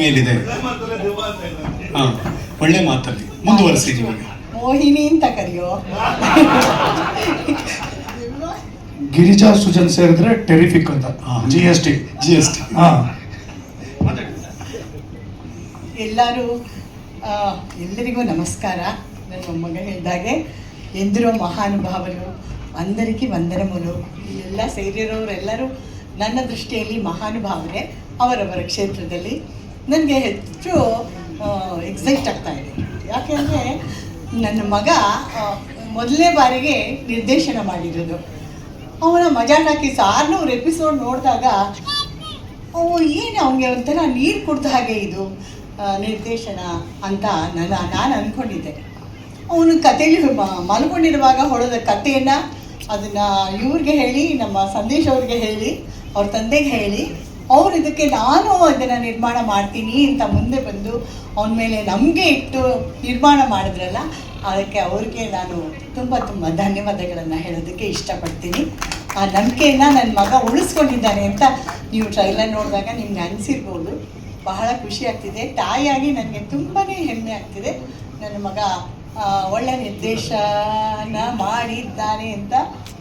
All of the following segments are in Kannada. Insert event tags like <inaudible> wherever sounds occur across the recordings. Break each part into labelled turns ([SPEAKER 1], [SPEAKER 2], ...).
[SPEAKER 1] ಮೇಲಿದೆ. ಒಳ್ಳೆ ಮಾತಲ್ಲಿ. ಮುಂದುವರಿಸಿ
[SPEAKER 2] ಮೋಹಿನಿ ಅಂತ ಕರೆಯೋ.
[SPEAKER 3] ಗಿರಿಜಾ ಸುಜನ್ ಸೇರಿದ್ರೆ ಟೆರಿಫಿಕ್ ಅಂತ. G S T
[SPEAKER 1] G S T
[SPEAKER 2] ಎಲ್ಲರೂ ಎಲ್ಲರಿಗೂ ನಮಸ್ಕಾರ. ನನ್ನ ಮಗ ಹೇಳಿದಾಗೆ ಎಂದಿರೋ ಮಹಾನುಭಾವರು ಅಂದರಿಕಿ ವಂದನಮುಲು ಎಲ್ಲ ಸೇರಿರೋರೆಲ್ಲರೂ ನನ್ನ ದೃಷ್ಟಿಯಲ್ಲಿ ಮಹಾನುಭಾವರೇ ಅವರವರ ಕ್ಷೇತ್ರದಲ್ಲಿ. ನನಗೆ ಹೆಚ್ಚು ಎಕ್ಸೈಟ್ ಆಗ್ತಾ ಇದೆ. ಯಾಕೆಂದರೆ ನನ್ನ ಮಗ ಮೊದಲನೇ ಬಾರಿಗೆ ನಿರ್ದೇಶನ ಮಾಡಿರೋದು. ಅವನ ಮಜಾ ಟಾಕೀಸ್ ಆರುನೂರು ಎಪಿಸೋಡ್ ನೋಡಿದಾಗ ಅವು ಏನು ಅವನಿಗೆ ಒಂಥರ ನೀರು ಕುಡ್ದ ಹಾಗೆ ಇದು ನಿರ್ದೇಶನ ಅಂತ ನನ್ನ, ನಾನು ಅಂದ್ಕೊಂಡಿದ್ದೆ ಅವನು ಕಥೆಯಲ್ಲಿ ಮ- ಮಲ್ಕೊಂಡಿರುವಾಗ ಹೊಡೆದ ಕತೆಯನ್ನು ಅದನ್ನು ಇವ್ರಿಗೆ ಹೇಳಿ, ನಮ್ಮ ಸಂದೇಶ್ ಅವ್ರಿಗೆ ಹೇಳಿ, ಅವ್ರ ತಂದೆಗೆ ಹೇಳಿ ಅವ್ರು ಇದಕ್ಕೆ ನಾನು ಅದನ್ನು ನಿರ್ಮಾಣ ಮಾಡ್ತೀನಿ ಅಂತ ಮುಂದೆ ಬಂದು ಅವನ ಮೇಲೆ ನಮಗೆ ಇಟ್ಟು ನಿರ್ಮಾಣ ಮಾಡಿದ್ರಲ್ಲ, ಅದಕ್ಕೆ ಅವ್ರಿಗೆ ನಾನು ತುಂಬ ತುಂಬ ಧನ್ಯವಾದಗಳನ್ನು ಹೇಳೋದಕ್ಕೆ ಇಷ್ಟಪಡ್ತೀನಿ. ಆ ನಂಬಿಕೆಯನ್ನು ನನ್ನ ಮಗ ಉಳಿಸ್ಕೊಂಡಿದ್ದಾನೆ ಅಂತ ನೀವು ಟ್ರೈಲರ್ ನೋಡಿದಾಗ ನಿಮ್ಗೆ ಅನಿಸಿರ್ಬೋದು. ಬಹಳ ಖುಷಿ ಆಗ್ತಿದೆ. ತಾಯಿಯಾಗಿ ನನಗೆ ತುಂಬಾ ಹೆಮ್ಮೆ ಆಗ್ತಿದೆ. ನನ್ನ ಮಗ ಒಳ್ಳೆ ನಿರ್ದೇಶನ ಮಾಡಿದ್ದಾನೆ ಅಂತ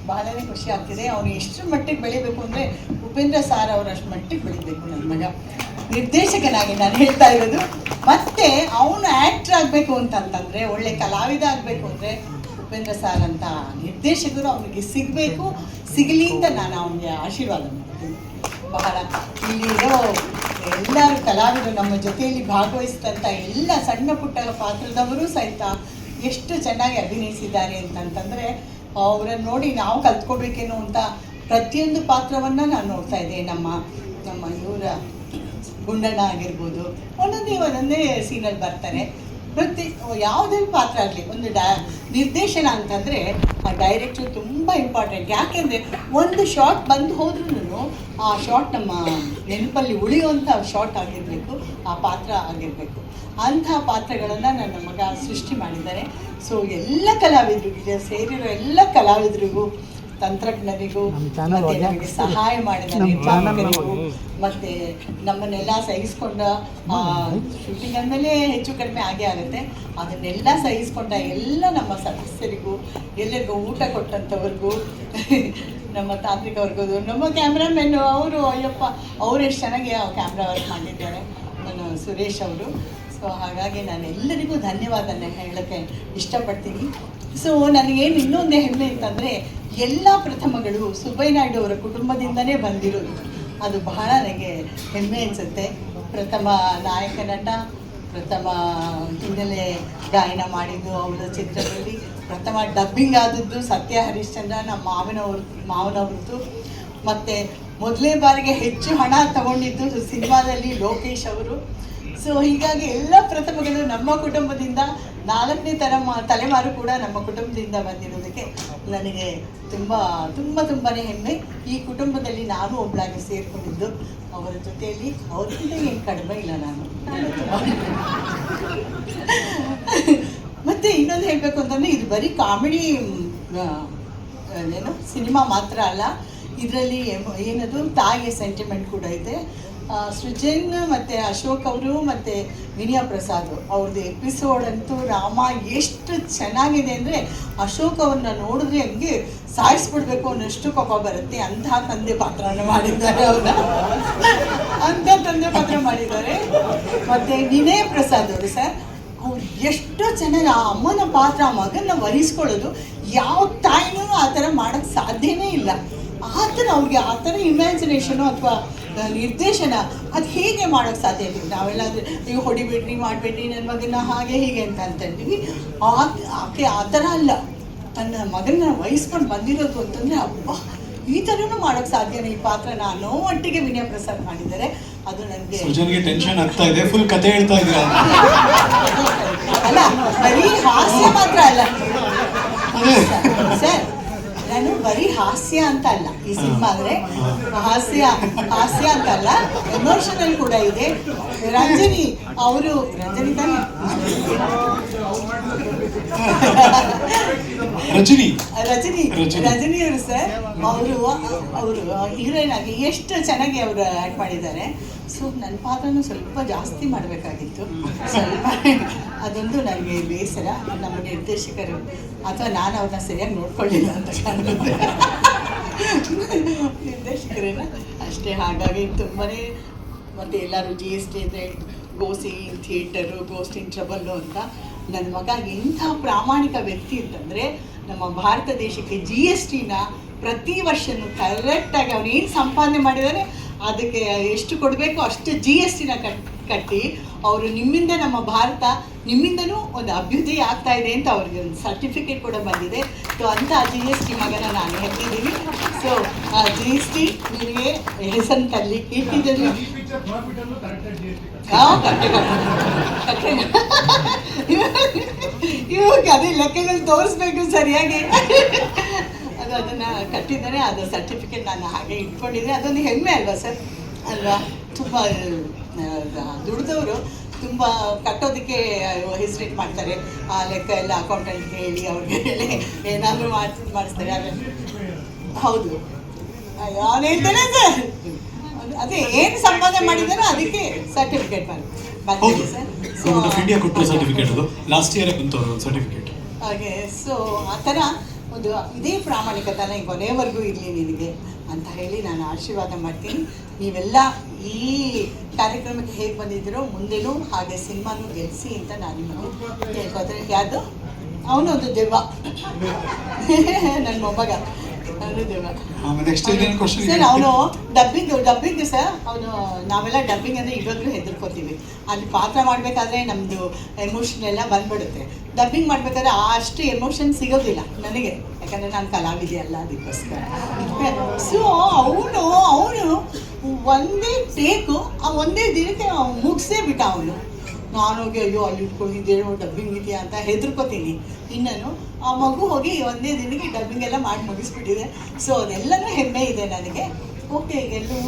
[SPEAKER 2] ಬಹಳನೇ ಖುಷಿ ಆಗ್ತಿದೆ. ಅವನು ಎಷ್ಟು ಮಟ್ಟಿಗೆ ಬೆಳಿಬೇಕು ಅಂದರೆ ಉಪೇಂದ್ರ ಸಾರ್ ಅವರಷ್ಟು ಮಟ್ಟಿಗೆ ಬೆಳಿಬೇಕು ನನ್ನ ಮಗ. ನಿರ್ದೇಶಕನಾಗಿ ನಾನು ಹೇಳ್ತಾ ಇರೋದು. ಮತ್ತೆ ಅವನು ಆ್ಯಕ್ಟ್ರ್ ಆಗಬೇಕು ಅಂತಂತಂದರೆ, ಒಳ್ಳೆ ಕಲಾವಿದ ಆಗಬೇಕು ಅಂದರೆ ಉಪೇಂದ್ರ ಸಾರ್ ಅಂತ ನಿರ್ದೇಶಕರು ಅವನಿಗೆ ಸಿಗಬೇಕು. ಸಿಗಲಿ ಅಂತ ನಾನು ಅವನಿಗೆ ಆಶೀರ್ವಾದ ಮಾಡ್ತೀನಿ. ಬಹಳ ಇಲ್ಲಿರೋ ಎಲ್ಲರೂ ಕಲಾವಿದರು ನಮ್ಮ ಜೊತೆಯಲ್ಲಿ ಭಾಗವಹಿಸಿದಂಥ ಎಲ್ಲ ಸಣ್ಣ ಪುಟ್ಟ ಪಾತ್ರದವರು ಸಹಿತ ಎಷ್ಟು ಚೆನ್ನಾಗಿ ಅಭಿನಯಿಸಿದ್ದಾರೆ ಅಂತಂತಂದರೆ ಅವರನ್ನು ನೋಡಿ ನಾವು ಕಲ್ತ್ಕೊಳ್ಬೇಕೇನೋ ಅಂತ ಪ್ರತಿಯೊಂದು ಪಾತ್ರವನ್ನು ನಾನು ನೋಡ್ತಾ ಇದ್ದೆ. ನಮ್ಮ ನಮ್ಮ ಇವರ ಗುಂಡಣ್ಣ ಆಗಿರ್ಬೋದು, ಒಂದೊಂದೇ ಒಂದೊಂದೇ ಸೀನಲ್ಲಿ ಬರ್ತಾರೆ. ಪ್ರತಿ ಯಾವುದೇ ಪಾತ್ರ ಆಗಲಿ, ಒಂದು ಡಾ, ನಿರ್ದೇಶನ ಅಂತಂದರೆ ಆ ಡೈರೆಕ್ಟ್ರು ತುಂಬ ಇಂಪಾರ್ಟೆಂಟ್ ಯಾಕೆಂದರೆ ಒಂದು ಶಾರ್ಟ್ ಬಂದು ಹೋದ್ರೂ ಆ ಶಾರ್ಟ್ ನಮ್ಮ ನೆನಪಲ್ಲಿ ಉಳಿಯುವಂಥ ಶಾರ್ಟ್ ಆಗಿರಬೇಕು, ಆ ಪಾತ್ರ ಆಗಿರಬೇಕು. ಅಂಥ ಪಾತ್ರಗಳನ್ನು ನನ್ನ ಮಗ ಸೃಷ್ಟಿ ಮಾಡಿದ್ದಾರೆ. ಸೊ ಎಲ್ಲ ಕಲಾವಿದರಿಗೆ ಸೇರಿರೋ ಎಲ್ಲ ಕಲಾವಿದರಿಗೂ ತಂತ್ರಜ್ಞರಿಗೂ ಮತ್ತೆ ನಮಗೆ ಸಹಾಯ ಮಾಡಿದ ನಿರ್ಮಾಪಕರಿಗೂ ಮತ್ತೆ ನಮ್ಮನ್ನೆಲ್ಲ ಸಹಿಸ್ಕೊಂಡ ಶೂಟಿಂಗ್ ಅಂದಮೇಲೆ ಹೆಚ್ಚು ಕಡಿಮೆ ಆಗೇ ಆಗುತ್ತೆ. ಅದನ್ನೆಲ್ಲ ಸಹಿಸ್ಕೊಂಡ ಎಲ್ಲ ನಮ್ಮ ಸದಸ್ಯರಿಗೂ ಎಲ್ಲರಿಗೂ ಊಟ ಕೊಟ್ಟಂಥವ್ರಿಗೂ ನಮ್ಮ ತಾಂತ್ರಿಕ ತಾಂತ್ರಿಕವ್ರಿಗೂ ನಮ್ಮ ಕ್ಯಾಮ್ರಾಮೆನ್ ಅವರು ಅಯ್ಯಪ್ಪ ಅವರು ಎಷ್ಟು ಚೆನ್ನಾಗಿ ಕ್ಯಾಮ್ರಾ ವರ್ಕ್ ಮಾಡಿದ್ದಾರೆ. ನಾನು ಸುರೇಶ್ ಅವರು. ಸೊ, ಹಾಗಾಗಿ ನಾನು ಎಲ್ಲರಿಗೂ ಧನ್ಯವಾದ ಹೇಳೋಕ್ಕೆ ಇಷ್ಟಪಡ್ತೀನಿ. ಸೊ, ನನಗೇನು ಇನ್ನೊಂದು ಹೆಮ್ಮೆ ಅಂತಂದರೆ, ಎಲ್ಲ ಪ್ರಥಮಗಳು ಸುಬ್ಬಯ್ಯನಾಯ್ಡು ಅವರ ಕುಟುಂಬದಿಂದನೇ ಬಂದಿರೋದು. ಅದು ಬಹಳ ನನಗೆ ಹೆಮ್ಮೆ ಅನಿಸುತ್ತೆ. ಪ್ರಥಮ ನಾಯಕ ನಟ, ಪ್ರಥಮ ಹಿನ್ನೆಲೆ ಗಾಯನ ಮಾಡಿದ್ದು ಅವರ ಚಿತ್ರದಲ್ಲಿ, ಪ್ರಥಮ ಡಬ್ಬಿಂಗ್ ಆದದ್ದು ಸತ್ಯ ಹರಿಶ್ಚಂದ್ರ, ನಮ್ಮ ಮಾವನವ್ರ, ಮಾವನವ್ರದ್ದು. ಮತ್ತು ಮೊದಲನೇ ಬಾರಿಗೆ ಹೆಚ್ಚು ಹಣ ತಗೊಂಡಿದ್ದು ಸಿನಿಮಾದಲ್ಲಿ ಲೋಕೇಶ್ ಅವರು. ಸೊ ಹೀಗಾಗಿ ಎಲ್ಲ ಪ್ರಥಮಗಳು ನಮ್ಮ ಕುಟುಂಬದಿಂದ ನಾಲ್ಕನೇ ತರ ತಲೆಮಾರು ಕೂಡ ನಮ್ಮ ಕುಟುಂಬದಿಂದ ಬಂದಿರೋದಕ್ಕೆ ನನಗೆ ತುಂಬ ತುಂಬ ತುಂಬಾ ಹೆಮ್ಮೆ. ಈ ಕುಟುಂಬದಲ್ಲಿ ನಾನು ಒಬ್ಬಳಾಗಿ ಸೇರಿಕೊಂಡಿದ್ದು ಅವರ ಜೊತೆಯಲ್ಲಿ ಅವ್ರಿಗಿಂತ ಏನು ಕಡಿಮೆ ಇಲ್ಲ ನಾನು. ಮತ್ತೆ ಇನ್ನೊಂದು ಹೇಳಬೇಕು ಅಂತಂದರೆ ಇದು ಬರೀ ಕಾಮಿಡಿ ಏನು, ಸಿನಿಮಾ ಮಾತ್ರ ಅಲ್ಲ. ಇದರಲ್ಲಿ ಏನದು, ತಾಯಿಯ ಸೆಂಟಿಮೆಂಟ್ ಕೂಡ ಇದೆ. ಸೃಜನ್ ಮತ್ತು ಅಶೋಕ್ ಅವರು ಮತ್ತು ವಿನಿಯಾ ಪ್ರಸಾದ್ ಅವ್ರದ್ದು ಎಪಿಸೋಡ್ ಅಂತೂ ರಾಮ ಎಷ್ಟು ಚೆನ್ನಾಗಿದೆ ಅಂದರೆ ಅಶೋಕ್ ಅವ್ರನ್ನ ನೋಡಿದ್ರೆ ಹಂಗೆ ಸಾಯಿಸ್ಬಿಡ್ಬೇಕು ಅನ್ನೋಷ್ಟು ಕೋಪ ಬರುತ್ತೆ. ಅಂತಹ ತಂದೆ ಪಾತ್ರನ ಮಾಡಿದ್ದಾರೆ ಅವ್ರನ್ನ ಅಂಥ ತಂದೆ ಪಾತ್ರ ಮಾಡಿದ್ದಾರೆ. ಮತ್ತು ವಿನಯ ಪ್ರಸಾದ್ ಅವರು ಸರ್, ಅವ್ರು ಎಷ್ಟು ಚೆನ್ನಾಗಿ ಆ ಅಮ್ಮನ ಪಾತ್ರ ಮಗನ ವಹಿಸ್ಕೊಳ್ಳೋದು ಯಾವ ತಾಯಿನೂ ಆ ಥರ ಮಾಡೋಕ್ಕೆ ಸಾಧ್ಯನೇ ಇಲ್ಲ. ಆ ಥರ ಅವ್ರಿಗೆ ಆ ಥರ ಇಮ್ಯಾಜಿನೇಷನು ಅಥವಾ ನಿರ್ದೇಶನ. ಅದು ಹೇಗೆ ಮಾಡೋಕ್ಕೆ ಸಾಧ್ಯ ಇಲ್ಲ ನಾವೆಲ್ಲಾದ್ರೆ ನೀವು ಹೊಡಿಬೇಡ್ರಿ ಮಾಡಬೇಡ್ರಿ ನನ್ನ ಮಗನ ಹಾಗೆ ಹೀಗೆ ಅಂತ ಅಂತೀವಿ ಆ ಆಕೆ ಆ ಥರ ಅಲ್ಲ. ತನ್ನ ಮಗನ ವಹಿಸ್ಕೊಂಡು ಬಂದಿರೋದು ಅಂತಂದರೆ ಅಪ್ಪ ಈ ಥರನೂ ಮಾಡೋಕ್ಕೆ ಸಾಧ್ಯನೇ? ಈ ಪಾತ್ರ ನಾನು ಒಟ್ಟಿಗೆ ವಿನಯ ಪ್ರಸಾದ್ ಮಾಡಿದ್ದಾರೆ. ಅದು ನನಗೆ
[SPEAKER 1] ಸುಜನ್ಗೆ ಟೆನ್ಷನ್ ಆಗ್ತಾ ಇದೆ ಫುಲ್ ಕತೆ ಹೇಳ್ತಾ ಇದ್ದೀರಾ
[SPEAKER 2] ಅಲ್ಲ ಬರೀ ಹಾಸ್ಯ ಮಾತ್ರ ಅಲ್ಲ. ಸರ್ ನಾನು ಬರೀ ಹಾಸ್ಯ ಅಂತ ಅಲ್ಲ ಈ ಸಿನಿಮಾ ಅಂದ್ರೆ. ಹಾಸ್ಯ ಹಾಸ್ಯ ಅಂತ ಅಲ್ಲ ಎಮೋಷನಲ್ ಕೂಡ ಇದೆ. ರಂಜನಿ ಅವರು ರಂಜನಿ ತಾನೆ
[SPEAKER 1] ರಜನಿ.
[SPEAKER 2] ರಜನಿ.
[SPEAKER 1] ರಜನಿ.
[SPEAKER 2] ಅವರು ಸರ್ ಅವರು ಅವರು ಹೀರೋಯಿನ್ ಆಗಿ ಎಷ್ಟು ಚೆನ್ನಾಗಿ ಅವರು ಆ್ಯಕ್ಟ್ ಮಾಡಿದ್ದಾರೆ. ಸೊ ನನ್ನ ಪಾತ್ರನೂ ಸ್ವಲ್ಪ ಜಾಸ್ತಿ ಮಾಡಬೇಕಾಗಿತ್ತು. ಸ್ವಲ್ಪ ಅದೊಂದು ನನಗೆ ಬೇಸರ. ನಮ್ಮ ನಿರ್ದೇಶಕರು ಅಥವಾ ನಾನು ಅವ್ರನ್ನ ಸರಿಯಾಗಿ ನೋಡ್ಕೊಳ್ಳಿಲ್ಲ ಅಂತ ಕಾಣುತ್ತೆ ನಿರ್ದೇಶಕರೇನ ಅಷ್ಟೇ ಹಾಗಾಗಿ ತುಂಬಾ ಮತ್ತು ಎಲ್ಲರೂ ಜಿ ಎಸ್ ಟಿ ಅಂದರೆ ಗೋಸಿ ಥಿಯೇಟರು ಗೋಸ್ಟ್ ಇನ್ ಟ್ರಬಲ್ಲು ಅಂತ ನನ್ನ ಮಗ ಎಂಥ ಪ್ರಾಮಾಣಿಕ ವ್ಯಕ್ತಿ ಅಂತಂದರೆ ನಮ್ಮ ಭಾರತ ದೇಶಕ್ಕೆ ಜಿ ಎಸ್ ಟಿನ ಪ್ರತಿ ವರ್ಷನೂ ಕರೆಕ್ಟಾಗಿ ಅವನು ಏನು ಸಂಪಾದನೆ ಮಾಡಿದ್ದಾರೆ ಅದಕ್ಕೆ ಎಷ್ಟು ಕೊಡಬೇಕು ಅಷ್ಟು ಜಿ ಎಸ್ ಟಿನ ಕಟ್ ಕಟ್ಟಿ ಅವರು ನಿಮ್ಮಿಂದ ನಮ್ಮ ಭಾರತ ನಿಮ್ಮಿಂದನೂ ಒಂದು ಅಭ್ಯುದಯ ಆಗ್ತಾ ಇದೆ ಅಂತ ಅವ್ರಿಗೆ ಒಂದು ಸರ್ಟಿಫಿಕೇಟ್ ಕೂಡ ಬಂದಿದೆ. ಸೊ ಅಂತ ಜಿ ಎಸ್ ಟಿ ಮಗನ ನಾನು ಹೆತ್ತಿದ್ದೀನಿ. ಸೊ ಆ ಜಿ ಎಸ್ ಟಿ ನಿಮಗೆ ಹೆಸರು ತಲ್ಲಿ ಕೀರ್ತಿದಲ್ಲಿ ಹಾಂ ಕಟ್ಟೆ ಕಟ್ಟೆ ಇವಾಗ ಅದೇ ಲೆಕ್ಕಗಳು ತೋರಿಸ್ಬೇಕು ಸರಿಯಾಗಿ. ಅದು ಅದನ್ನು ಕಟ್ಟಿದ್ದಾರೆ ಅದು ಸರ್ಟಿಫಿಕೇಟ್ ನಾನು ಹಾಗೆ ಇಟ್ಕೊಂಡಿದ್ದೆ. ಅದೊಂದು ಹೆಮ್ಮೆ ಅಲ್ವಾ ಸರ್? ಅಲ್ವಾ? ತುಂಬ ದುಡ್ದವರು ತುಂಬ ಕಟ್ಟೋದಕ್ಕೆ ಹೆಸರಿಟ್ ಮಾಡ್ತಾರೆ. ಆ ಲೆಕ್ಕ ಎಲ್ಲ ಅಕೌಂಟೆಂಟ್ಗೆ ಹೇಳಿ ಅವ್ರಿಗೆ ಹೇಳಿ ಏನಾದರೂ ಮಾಡ್ಸಿ ಮಾಡಿಸ್ತಾರೆ. ಹೌದು. ಅಯ್ಯೋ ಅವ್ನು ಹೇಳ್ತಾನೆ ಸರ್. ಅದೇ ಏನು ಸಂಪಾದನೆ ಮಾಡಿದಾರೋ ಅದಕ್ಕೆ ಸರ್ಟಿಫಿಕೇಟ್ ಮಾಡಿ. ಬರ್ತೀನಿ ಸರ್.
[SPEAKER 1] ಗೌರ್ಮೆಂಟ್ ಆಫ್ ಇಂಡಿಯಾ ಕೊಟ್ಟರು ಸರ್ಟಿಫಿಕೇಟ್ ಅದು. ಲಾಸ್ಟ್ ಇಯರ್ ಬಂತು ಅವರು ಸರ್ಟಿಫಿಕೇಟ್
[SPEAKER 2] ಹಾಗೆ ಸೊ ಆ ಥರ ಒಂದು ಇದೇ ಪ್ರಾಮಾಣಿಕತನ ಈ ಕೊನೆಯವರೆಗೂ ಇರಲಿ ನಿನಗೆ ಅಂತ ಹೇಳಿ ನಾನು ಆಶೀರ್ವಾದ ಮಾಡ್ತೀನಿ. ನೀವೆಲ್ಲ ಈ ಕಾರ್ಯಕ್ರಮಕ್ಕೆ ಹೇಗೆ ಬಂದಿದ್ದೀರೋ ಮುಂದೆನೂ ಹಾಗೆ ಸಿನಿಮಾನು ಗೆಲ್ಲಿಸಿ ಅಂತ ನಾನು ನಿಮಗೆ ಕೇಳ್ಕೊತೀನಿ ಯಾವುದು ಅವನೊಂದು ದೆವ್ವ. <laughs> ನನ್ನ ಮೊಮ್ಮಗ. ಸರ್ ಅವನು ಡಬ್ಬಿಂಗ್ ಡಬ್ಬಿಂಗ್ ಸರ್ ಅವನು ನಾವೆಲ್ಲ ಡಬ್ಬಿಂಗ್ ಅಂದರೆ ಇವಾಗಲೂ ಹೆದರ್ಕೋತೀವಿ. ಅಲ್ಲಿ ಪಾತ್ರ ಮಾಡಬೇಕಾದ್ರೆ ನಮ್ಮದು ಎಮೋಷನ್ ಎಲ್ಲ ಬಂದ್ಬಿಡುತ್ತೆ. ಡಬ್ಬಿಂಗ್ ಮಾಡಬೇಕಾದ್ರೆ ಅಷ್ಟು ಎಮೋಷನ್ ಸಿಗೋದಿಲ್ಲ ನನಗೆ. ಯಾಕಂದರೆ ನಾನು ಕಲಾವಿದೆ ಅಲ್ಲ ಅದಕ್ಕೋಸ್ಕರ. ಸೊ ಅವನು ಅವನು ಒಂದೇ ಟೇಕು ಆ ಒಂದೇ ದಿನಕ್ಕೆ ಮುಗಿಸೇ ಬಿಟ್ಟ ಅವನು. ನಾನು ಹೋಗಿ ಅಯ್ಯೋ ಅಲ್ಲಿ ಇಟ್ಕೊಂಡಿದ್ದೇನೋ ಡಬ್ಬಿಂಗ್ ಇದೆಯಾ ಅಂತ ಹೆದರ್ಕೋತೀನಿ. ಇನ್ನೂ ಆ ಮಗು ಹೋಗಿ ಒಂದೇ ದಿನಕ್ಕೆ ಡಬ್ಬಿಂಗ್ ಎಲ್ಲ ಮಾಡಿ ಮುಗಿಸ್ಬಿಟ್ಟಿದೆ. ಸೊ ಅದೆಲ್ಲನೂ ಹೆಮ್ಮೆ ಇದೆ ನನಗೆ. ಓಕೆ ಎಲ್ಲೂ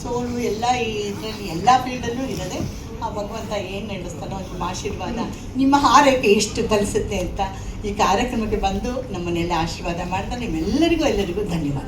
[SPEAKER 2] ಸೋಲು ಎಲ್ಲ ಈ ಇದರಲ್ಲಿ ಎಲ್ಲ ಫೀಲ್ಡಲ್ಲೂ ಇರೋದೆ, ಆ ಭಗವಂತ ಏನು ನಡೆಸ್ತಾನೋ ನಿಮ್ಮ ಆಶೀರ್ವಾದ, ನಿಮ್ಮ ಹಾರೈಕೆ ಎಷ್ಟು ಫಲಿಸುತ್ತೆ ಅಂತ ಈ ಕಾರ್ಯಕ್ರಮಕ್ಕೆ ಬಂದು ನಮ್ಮನ್ನೆಲ್ಲ ಆಶೀರ್ವಾದ ಮಾಡ್ತಾ ನಿಮ್ಮೆಲ್ಲರಿಗೂ, ಎಲ್ಲರಿಗೂ ಧನ್ಯವಾದ.